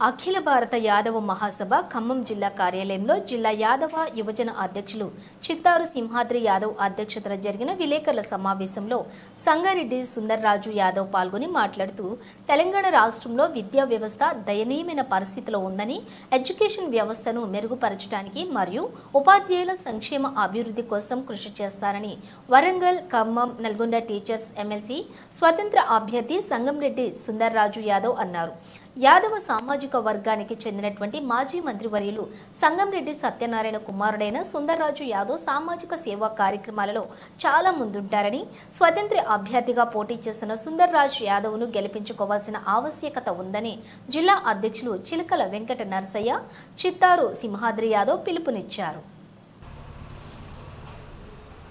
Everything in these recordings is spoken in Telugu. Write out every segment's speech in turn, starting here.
అఖిల భారత యాదవ మహాసభ ఖమ్మం జిల్లా కార్యాలయంలో జిల్లా యాదవ యువజన అధ్యక్షులు చిత్తారు సింహాద్రి యాదవ్ అధ్యక్షతన జరిగిన విలేకరుల సమావేశంలో సంగారెడ్డి సుందర్రాజు యాదవ్ పాల్గొని మాట్లాడుతూ తెలంగాణ రాష్ట్రంలో విద్యా వ్యవస్థ దయనీయమైన పరిస్థితిలో ఉందని ఎడ్యుకేషన్ వ్యవస్థను మెరుగుపరచడానికి మరియు ఉపాధ్యాయుల సంక్షేమ అభివృద్ధి కోసం కృషి చేస్తారని వరంగల్ ఖమ్మం నల్గొండ టీచర్స్ ఎమ్మెల్సీ స్వతంత్ర అభ్యర్థి సంగంరెడ్డి సుందర్రాజు యాదవ్ అన్నారు. యాదవ సామాజిక వర్గానికి చెందినటువంటి మాజీ మంత్రివర్యులు సంగంరెడ్డి సత్యనారాయణ కుమారుడైన సుందర్రాజు యాదవ్ సామాజిక సేవా కార్యక్రమాలలో చాలా ముందుంటారని స్వతంత్ర అభ్యర్థిగా పోటీ చేస్తున్న సుందర్రాజు యాదవ్ను గెలిపించుకోవాల్సిన ఆవశ్యకత ఉందని జిల్లా అధ్యక్షులు చిలకల వెంకట నరసయ్య చిత్తారు సింహాద్రి యాదవ్ పిలుపునిచ్చారు.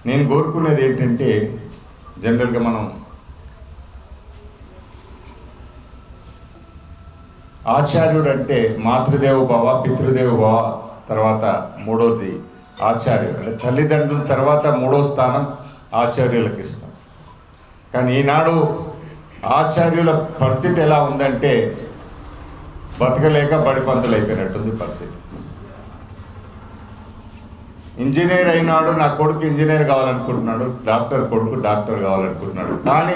నేను కోరుకునేది ఏంటంటే జనరల్గా మనం ఆచార్యుడు అంటే మాతృదేవ భవ పితృదేవ భవ తర్వాత మూడోది ఆచార్యుడు. అంటే తల్లిదండ్రుల తర్వాత మూడో స్థానం ఆచార్యులకు ఇస్తాం. కానీ ఈనాడు ఆచార్యుల పరిస్థితి ఎలా ఉందంటే బతకలేక బడి పంతులు అయిపోయినట్టుంది పరిస్థితి. ఇంజనీర్ అయినాడు నా కొడుకు ఇంజనీర్ కావాలనుకుంటున్నాడు డాక్టర్ కొడుకు డాక్టర్ కావాలనుకుంటున్నాడు. కానీ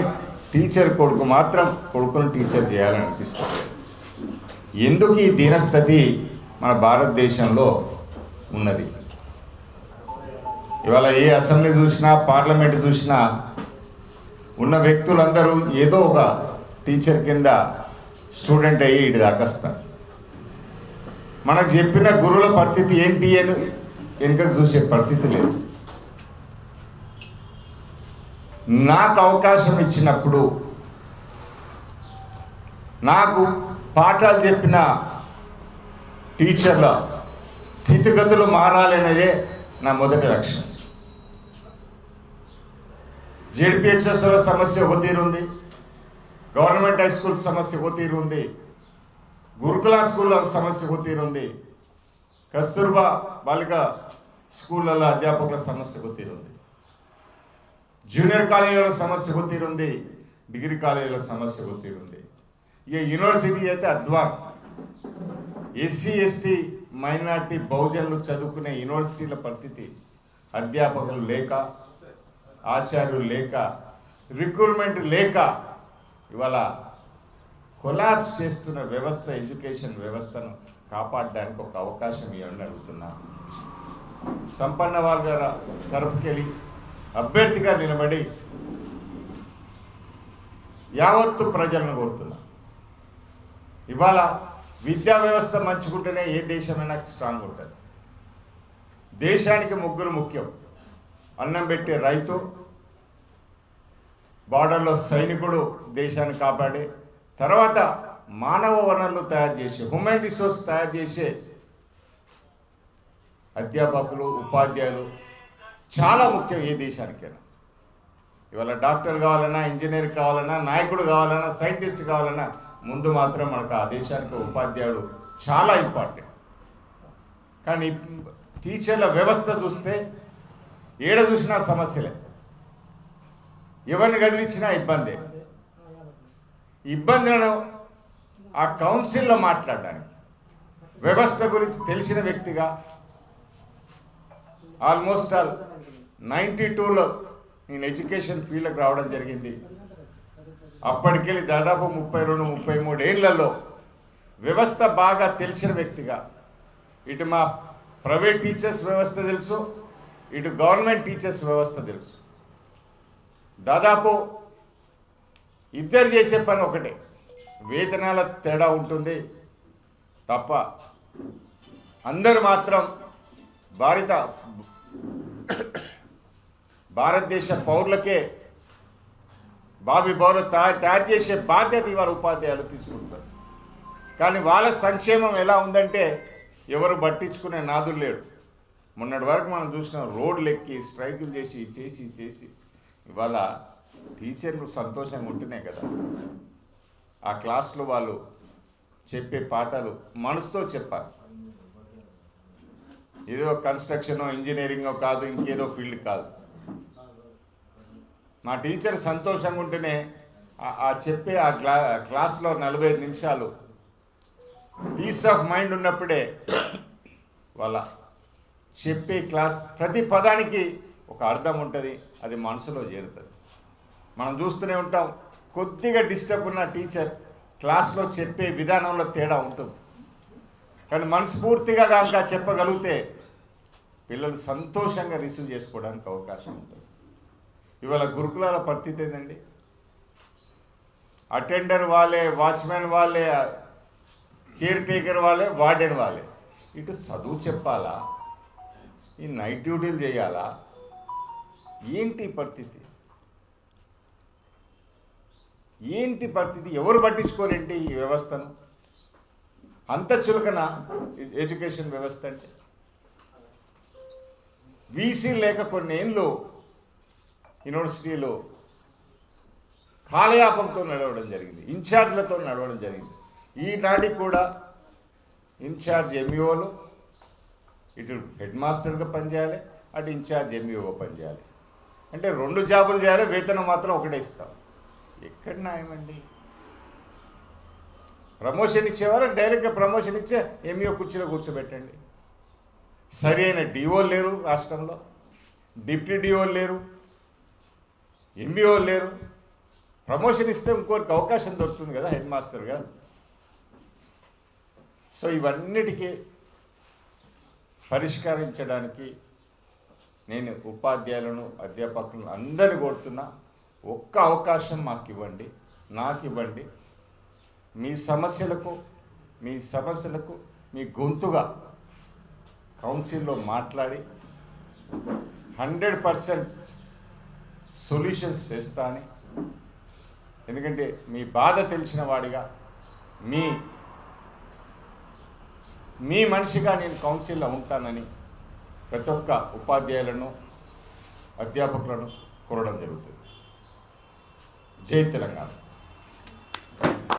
టీచర్ కొడుకు మాత్రం కొడుకును టీచర్ చేయాలనిపిస్తుంది ఎందుకు ఈ దీనస్థితి మన భారతదేశంలో ఉన్నది? ఇవాళ ఏ అసెంబ్లీ చూసినా పార్లమెంట్ చూసినా ఉన్న వ్యక్తులందరూ ఏదో ఒక టీచర్ కింద స్టూడెంట్ అయ్యి ఇటు దాకొస్తారు మనకు చెప్పిన గురువుల పరిస్థితి ఏంటి అని వెనుకకు చూసే పరిస్థితి లేదు. నాకు అవకాశం ఇచ్చినప్పుడు నాకు పాఠాలు చెప్పిన టీచర్ల స్థితిగతులు మారాలనేదే నా మొదటి లక్ష్యం. జేడిపిహెచ్ఎస్ల సమస్య ఒక తీరుంది గవర్నమెంట్ హై స్కూల్ సమస్య ఒక తీరుంది గురుకుల స్కూల్లో సమస్య ఒక తీరుంది కస్తూర్బా బాలిక స్కూళ్ళల్లో అధ్యాపకుల సమస్య ఒక తీరుంది జూనియర్ కాలేజీల సమస్య ఒక తీరుంది డిగ్రీ కాలేజీల సమస్య ఒక తీరుంది ఇక యూనివర్సిటీ అయితే అద్వాన్ ఎస్సీ ఎస్టీ మైనార్టీ బహుజనులు చదువుకునే యూనివర్సిటీల పరిస్థితి అధ్యాపకులు లేక ఆచార్యులు లేక రిక్రూట్మెంట్ లేక ఇవాళ కొలాబ్స్ చేస్తున్న వ్యవస్థ ఎడ్యుకేషన్ వ్యవస్థను కాపాడడానికి ఒక అవకాశం ఇవ్వండి అడుగుతున్నా. సంపన్న వర్గాల తరపుకెళ్ళి అభ్యర్థిగా నిలబడి యావత్తు ప్రజలను కోరుతున్నా. ఇవాళ విద్యా వ్యవస్థ మంచుకుంటేనే ఏ దేశమైనా స్ట్రాంగ్ ఉంటుంది. దేశానికి ముగ్గురు ముఖ్యం. అన్నం పెట్టే రైతు బార్డర్లో సైనికుడు దేశాన్ని కాపాడే తర్వాత మానవ వనరులు తయారు చేసే హ్యూమన్ రిసోర్స్ తయారు చేసే అధ్యాపకులు ఉపాధ్యాయులు చాలా ముఖ్యం ఏ దేశానికైనా. ఇవాళ డాక్టర్ కావాలన్నా ఇంజనీర్ కావాలన్నా నాయకుడు కావాలన్నా సైంటిస్ట్ కావాలన్నా ముందు మాత్రం మనకు ఆ దేశానికి ఉపాధ్యాయుడు చాలా ఇంపార్టెంట్. కానీ టీచర్ల వ్యవస్థ చూస్తే ఏడ చూసినా సమస్యలే. ఎవరిని కదిలించినా ఇబ్బందే. ఇబ్బందులను ఆ కౌన్సిల్లో మాట్లాడడానికి వ్యవస్థ గురించి తెలిసిన వ్యక్తిగా ఆల్మోస్ట్ ఆల్ నైంటీ టూలో నేను ఎడ్యుకేషన్ ఫీల్డ్కి రావడం జరిగింది. అప్పటికెళ్ళి దాదాపు ముప్పై రెండు ముప్పై మూడు ఏళ్ళలో వ్యవస్థ బాగా తెలిసిన వ్యక్తిగా. ఇటు మా ప్రైవేట్ టీచర్స్ వ్యవస్థ తెలుసు ఇటు గవర్నమెంట్ టీచర్స్ వ్యవస్థ తెలుసు. దాదాపు ఇద్దరు చేసే పని ఒకటే. వేతనాల తేడా ఉంటుంది తప్ప అందరూ మాత్రం భారత భారతదేశ పౌరులకే బాబీ పౌరులు తయారు తయారు చేసే బాధ్యత ఇవాళ ఉపాధ్యాయులు తీసుకుంటారు కానీ వాళ్ళ సంక్షేమం ఎలా ఉందంటే ఎవరు పట్టించుకునే నాదులు లేడు. మొన్నటి వరకు మనం చూసినాం రోడ్లు ఎక్కి స్ట్రైకులు చేసి చేసి చేసి. ఇవాళ టీచర్లు సంతోషంగా ఉంటున్నాయి కదా. ఆ క్లాస్లో వాళ్ళు చెప్పే పాఠాలు మనసుతో చెప్పాలి. ఏదో కన్స్ట్రక్షనో ఇంజనీరింగో కాదు ఇంకేదో ఫీల్డ్ కాదు. మా టీచర్ సంతోషంగా ఉంటేనే ఆ- చెప్పే ఆ క్లా క్లాస్లో నలభై ఐదు నిమిషాలు పీస్ ఆఫ్ మైండ్ ఉన్నప్పుడే వాళ్ళ చెప్పే క్లాస్ ప్రతి పదానికి ఒక అర్థం ఉంటుంది అది మనసులో చేరుతుంది. మనం చూస్తూనే ఉంటాం కొద్దిగా డిస్టర్బ్ ఉన్న టీచర్ క్లాస్లో చెప్పే విధానంలో తేడా ఉంటుంది. కానీ మనస్ఫూర్తిగా కనుక చెప్పగలిగితే పిల్లలు సంతోషంగా రిసీవ్ చేసుకోవడానికి అవకాశం ఉంటుంది. ఇవాళ గురుకులాల పరిస్థితి ఏంటండి అటెండర్ వాళ్ళే వాచ్మెన్ వాళ్ళే కేర్ టేకర్ వాళ్ళే వార్డెన్ వాళ్ళే. ఇటు చదువు చెప్పాలా? ఈ నైట్ డ్యూటీలు చేయాలా? ఏంటి పరిస్థితి? ఏంటి పరిస్థితి? ఎవరు పట్టించుకోరేంటి ఈ వ్యవస్థను? అంత చులకన ఎడ్యుకేషన్ వ్యవస్థ అంటే? బీసీ లేక కొన్ని ఏళ్ళు యూనివర్సిటీలో కాలయాపంతో నడవడం జరిగింది ఇన్ఛార్జ్లతో నడవడం జరిగింది. ఈనాటికి కూడా ఇన్ఛార్జ్ ఎంఈఓలు ఇటు హెడ్ మాస్టర్గా పనిచేయాలి అటు ఇన్ఛార్జ్ ఎంఈఓగా పనిచేయాలి. అంటే రెండు జాబులు చేయాలి వేతనం మాత్రం ఒకటే ఇస్తాం. ఎక్కడ న్యాయమండి ప్రమోషన్ ఇచ్చేవారు డైరెక్ట్గా ప్రమోషన్ ఇచ్చే ఎంఈఓ కుర్చీలో కూర్చోబెట్టండి. సరైన డిఓ లేరు రాష్ట్రంలో. డిప్యూటీ డిఓ లేరు. ఎంబీఓ లేరు. ప్రమోషన్ ఇస్తే ఇంకోరికి అవకాశం దొరుకుతుంది కదా హెడ్ మాస్టర్గా సో ఇవన్నిటికీ పరిష్కరించడానికి నేను ఉపాధ్యాయులను అధ్యాపకులను అందరిని కోరుతున్నా ఒక్క అవకాశం మాకు ఇవ్వండి నాకు ఇవ్వండి మీ సమస్యలకు మీ సమస్యలకు మీ గొంతుగా కౌన్సిల్లో మాట్లాడి హండ్రెడ్ పర్సెంట్ సొల్యూషన్స్ తెస్తా అని ఎందుకంటే మీ బాధ తెలిసిన వాడిగా మీ మీ మనిషిగా నేను కౌన్సిల్లో ఉంటానని ప్రతి ఒక్క ఉపాధ్యాయులను అధ్యాపకులను కోరడం జరుగుతుంది. జై తెలంగాణ.